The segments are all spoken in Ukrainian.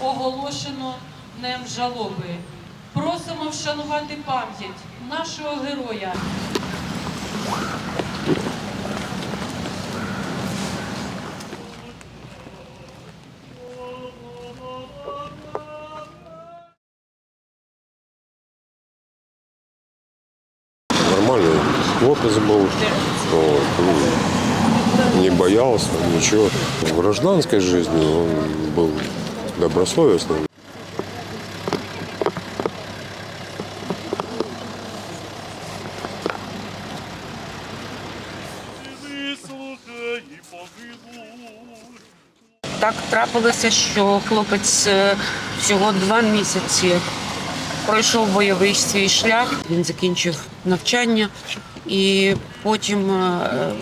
оголошено Днем жалоби. Просимо вшанувати пам'ять нашого героя. Нормальный хлопец был. Вот, ну, не боялся, ничего. В гражданской жизни он был помилуй. Так трапилося, що хлопець е, всього два місяці пройшов бойовий свій шлях. Він закінчив навчання і потім, е,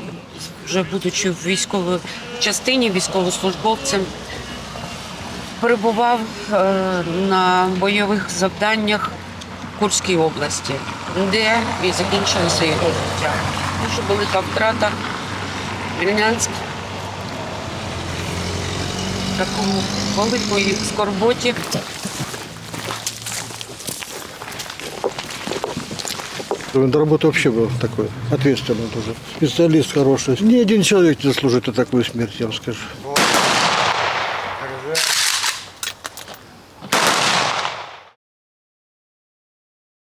вже будучи в військовій частині, військовослужбовцем, перебував е, на бойових завданнях в Курській області, де і закінчилося його життя. Дуже велика втрата. Вільнянськ такому великої скорботі. Он до работы вообще был такой, ответственный тоже. Специалист хороший. Ни один человек не заслужит на такую смерть, я вам скажу.